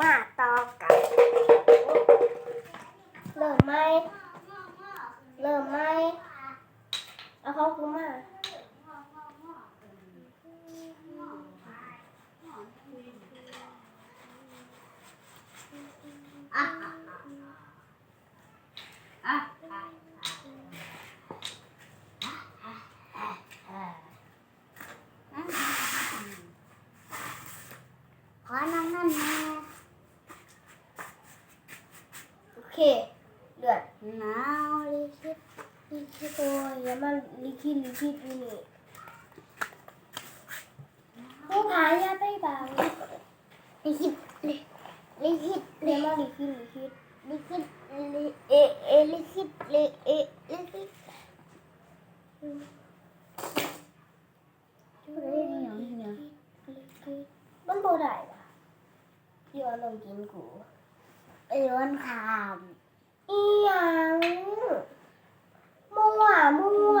มาต่อกัน เริ่มไหมเริ่มไหมเอาเขากูมา อะอะอะขอนั่งนั่นแม่ โอเค เดือด หนาวเลยคิด ลิขิตโอ้ยอย่า มาลิขิตลิขิตอยู่นี่ผู้พายาไปบังลิขิตลิลิขิตอย่ามาลิขิตลิขิตลิขิตลิเอเอลิขิตลิเอลิขิตเฮ้ยลิขิตมันบ่ได้ว่ะย้อนลงกินกูไอ้ร้อนขามอีหยังมั่วมั่ว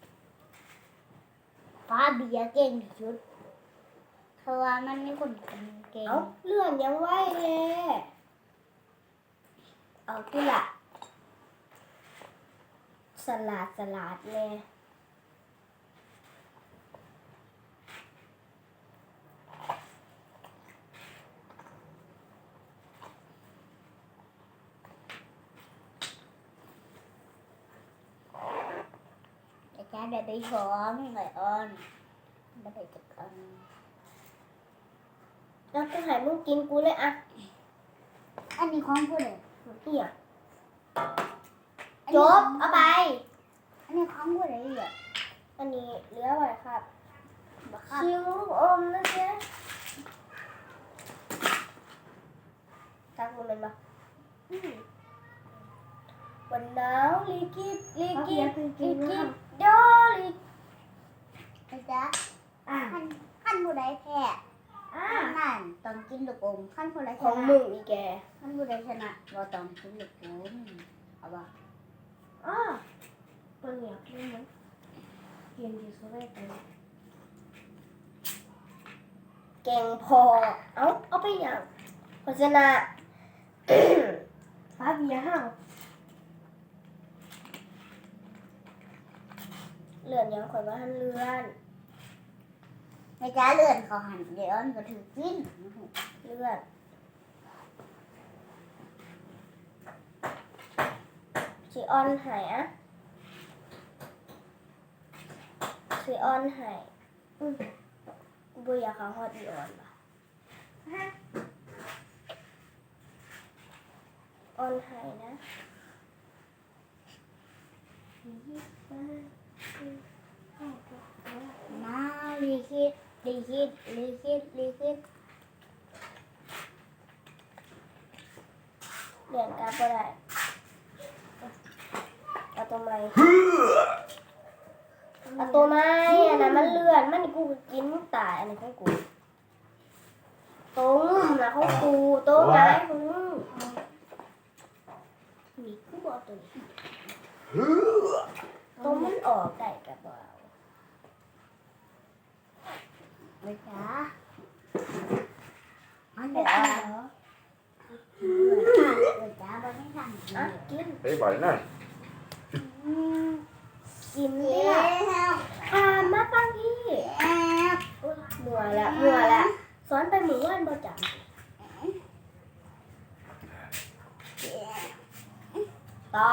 ฟ้าเบียร์เก่งที่สุดเพราะว่ามันมีคนเก่งๆเอาเลื่อนยังไหวเลยเอาที่ละสลัดสลัดแน่แ bij de vorm bij on. Bij de kan. แล้วก็หายมึงกินกูเลยอะ อันนี้ของกูเลยเปียกจบเอาไป อันนี้ของกูเลยเปียกอันนี้เหลือไว้ครับชิวอมนะเจ๊ตั้งมันเลยมาวันน้าวลีกิบลีกิบลีกิบเด้อ ลิไอ้จ๊ะอะขั้นขั้นผู้ใดแพ้อะขั้นนั่นต้องกินลูกอมขั้นผู้ใดชของนะมึงอีแกขั้นผู้ใดชนะเราต้องกินลูกอมเอาบ่อะตัวเหนียวกินไหมกินดีสุดเลยตัวนี้เก่งพอ เอาเอาไปอย่างโฆษณา ฟ้าเบียร์ห้าว เลื่อนยังข่อยว่าหันเลื่อนไอ้จ๊ะเลื่อนเขาหันเดี๋ยวมันก็ถือกินเลื่อนสีออนหายอะสีออนหายอืมบุอยากเขาฮอดอีออนปะออนหายนะ มาลีคิดลีคิดลีคิดลีคิดเรียนกราฟก็ได้เอาตัวไม้เอาตัวไม้อันนั้นมันเลือนมันกูกินตายอันนี้ของกูตัวงุ่มนะของกูโตัวไม้ของมึงมีกูบอกตัวนี้ ตัวมันออกได้กระเป๋าไม่จ้าอันเดียวไม่จ้าไม่ทำกินไปบ่อยหนะอยกินเนี่ยพามาปังพี่เบื่อแล้วเบื่อแล้ะสอนไปหมือนบ่จังต่อ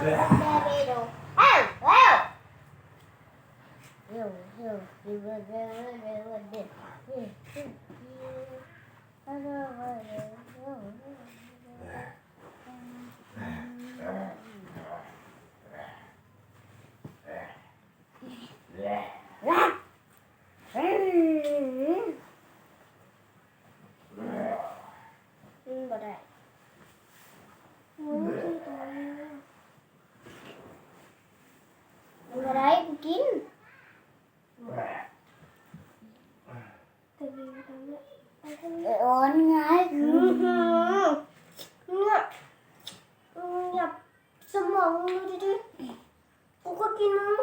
对。 ร้อนไงอือหือเนี่ยอืมอย่าสมองมึงดูดิกูก็กินมึง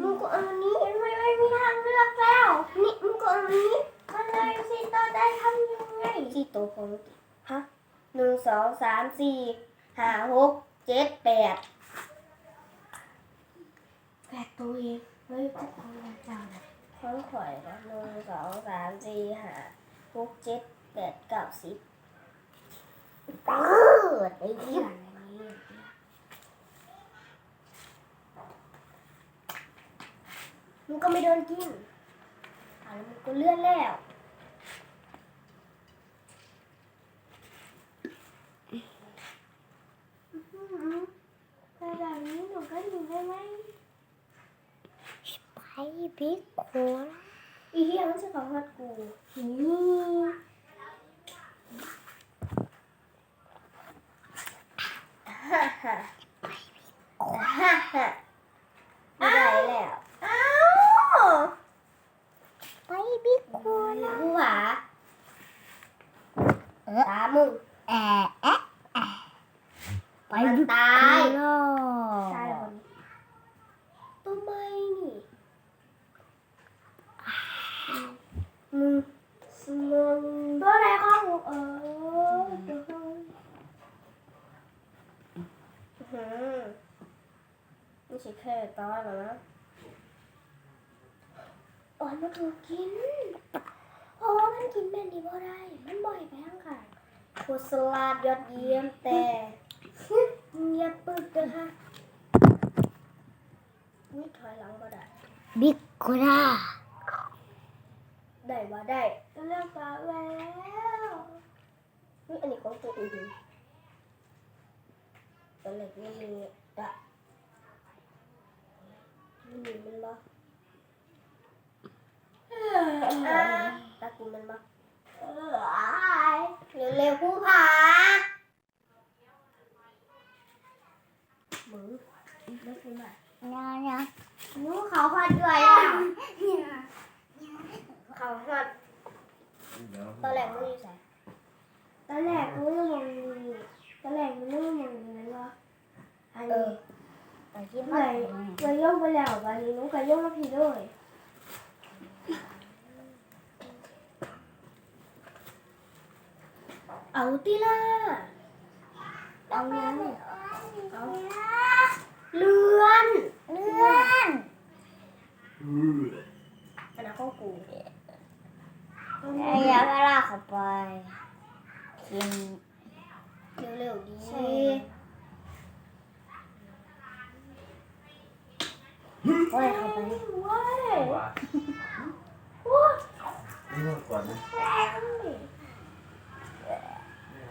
มึงก็อันนี้ไม่ไม่มีทางเลือกแล้วนี่มึงก็อันนี้มันเลยสิโตได้ทำยังไงสี่โตของฮะหนึ่งสองสามสี่ห้าหกเจ็ดแปดแปดตัวเองเฮ้ยของเจ้าน่ะ ของข่อยนะหนึ่งสองสามสี่ห้าหกเจ็ดแปดเก้าสิบเปิดไอ้เหี้ยมันก็ไม่โดนกินอะแล้วมันก็เลื่อนแล้วอื้อหือแต่แบบนี้หนูก็อยู่ได้ไหม ไป บิ๊กโคลอีเหี้ยมันจะของฮัดกูนี่ฮ่าฮ่าฮ่าฮ่าไม่ได้แล้วอ้าวไปบิ๊กโคลกูหวาตามึงแอะแอะแอะไป มัน บิ๊ก ตาย โคล ตายคนตัวไม่นี่มึงมึงตัวอะไรของกูเออตัวเขา หืมไม่ใช่แค่ตายหรอกนะอ่อนมาถูกกินเพราะว่ามันกินเป็นดีบ่ได้ มันบ่อยไปทั้งค่ะโคสลาดยอดเยี่ยมแต่เงียบปึกเลยค่ะนี่ถอยหลังก็ได้ บิ๊กโคลาได้ว่าได้เลือกมาแล้วนี่อันนี้ของตัวอื่น ตัวเล็กนี่มีดะนี่มันบ่ตากูมันบ่เร็วๆผู้ผามึงไม่คุ้มอะเนี่ยเนี่ยหนูเขาพัดด้วยอะเขาพัดตอนแรกมึงอยู่ไหนตอนแรกมึงอยู่มองนี้ ตอนแรกมึงอยู่มองนี้วะอันนี้ไปกินเลมายเลยย่องไปแล้ววันนี้หนูก็ย่องมาพี่ด้วยเอาตีล่ะเอาเนี้ยเอาเลื่อนเลื่อนอันนั้นของกูไอ้ยาพาราเข้าไปกิน เร็วๆดีโอ้ยเข้าไปเว้ยว่าว้านี่มันก่อนนะ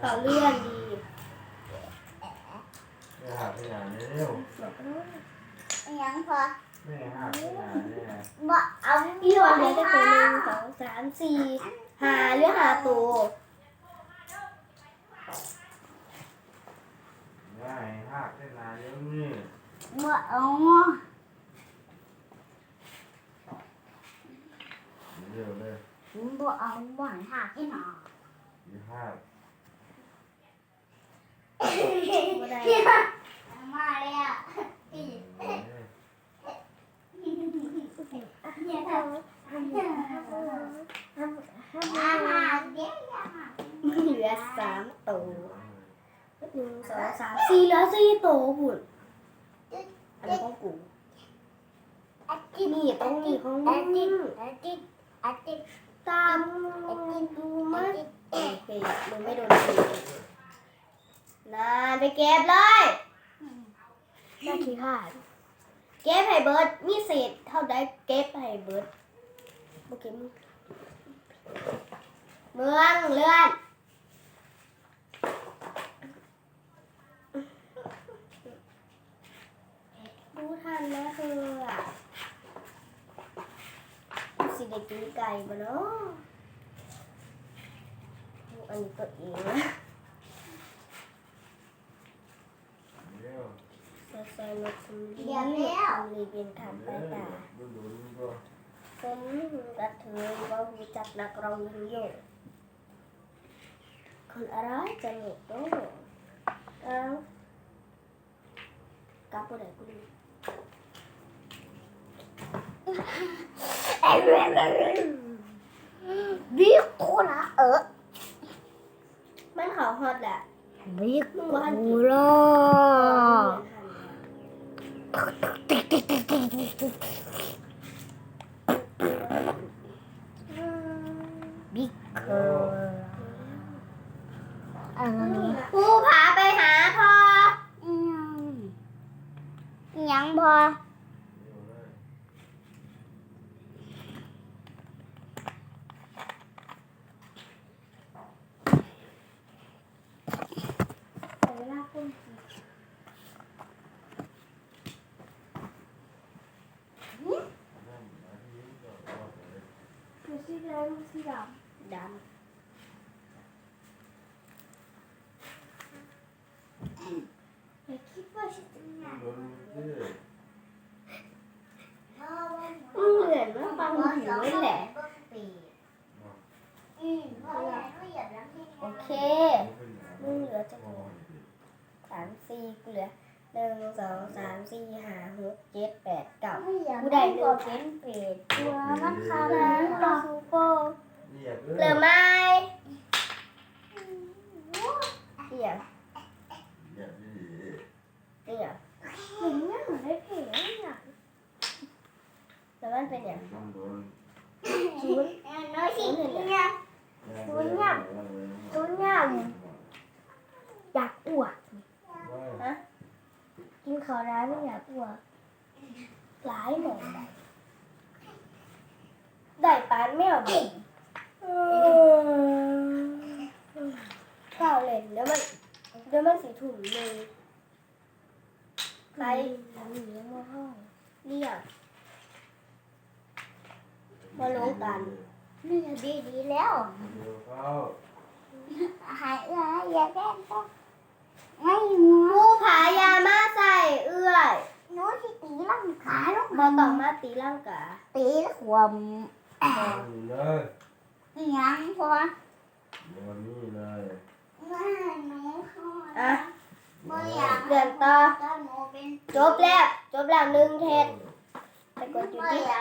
ต่อเลื่อนดีแม่หาไปไหนเร็วยังพอแม่หาไปไหนเนี่ยบ่เอาพี่วันนี้ได้ตัวหนึ่งสองสามสี่หาหรือหาตัว ง่ายหาไปไหนเร็วนี่บ่เอาเร็วเลยบ่เอาบ่หันหาที่หนอยี่ห้าไม่ได้มาเลยอะเนี่ยทำอาห้าหารเด็กเหลือสามตัว หนึ่งสองสามสี่เหลือสี่ตัวหุ่นอันนี้ของกูอาทิตย์นี่ต้องมีของอามึทิตงย์อาทิตย์อาทิตย์ตามดูอามั้ยทิตย์โอเคมึงไม่โดนตีนานไปเก็บเลยน่าขี้ขาดเก็บให้เบิร์ดมีเศษเท่าใดเก็บให้เบิร์ดโอเคมึงเมืองเลื่อน รู้ทันแล้วเธออะสิเด้กินไก่บ่เนาะอันนี้ตัวเองนะใส่ใส่ลงทุนเดี๋ยวแล้วรีเบียนถามไปตาเป็นกระเทยว่าหูจักนักร้องยิ่งเยอะคนอะไรจะหนุกด้วยเอากลับไปไหนกู ดีบิ๊กโคละเออมันเขาฮอตแหละบิ๊กมึงว่ากูรอบิ๊กเอออันนี้กูพาไปหาทออืมยังพอ เร็วเลย เวลาคุณ นั่นนาทีก็รอไปเลย คือสีแดงสีดำดำอย่าคิดว่าฉันจะหนักมึงเหมือนว่าฟังหูไว้แหละอืมเพราะว่าเขาเหละโอเคมึงเหลือจะจะพอสามสี่เหลือ นึ่งสองสามสี่ห้าหกเจ็ดแปดเก้าเขาเหยียบกูได้หนึ่งเป็นเป็ดตัวมันคาแล้แล้ววซูโก้เรียกเลเหลือยไม้เอี่ย เรียกดิ เอี่ย เหมือนเนี่ยเหมือนได้เพลงเนี่ย แล้วมันเป็นอย่าง ต้องโดน ศูนย์ น้อยสิเนี่ย ตัวเนี่ย ตัวเนี่ยอยากอ้วกกินข้าวร้ายไม่อยากอ้วก หลายหมองได้ได้ปานแมวดิข้าวเล่นเดี๋ยวมันเดี๋ยวมันสีถุงเลยไปหนีมาห้องเรียกมาลงกันนี่ดีดีแล้วหายเอื้ออย่าแกล้งก็ไม่หัว ผู้ผายามาใส่เอื้อย หนูที่ ตีร่างขาลูกมาต้องมาตีร่างกาตีแล้วขวมนี่เลยยังพอเดี๋ยวนี้เลยแม่หนูเข้าอะไม่อยากเดือนต่อก็หนูเป็นจบแล้ว จบแล้วหนึ่งเทศไปกดจุดไม่ที่อยา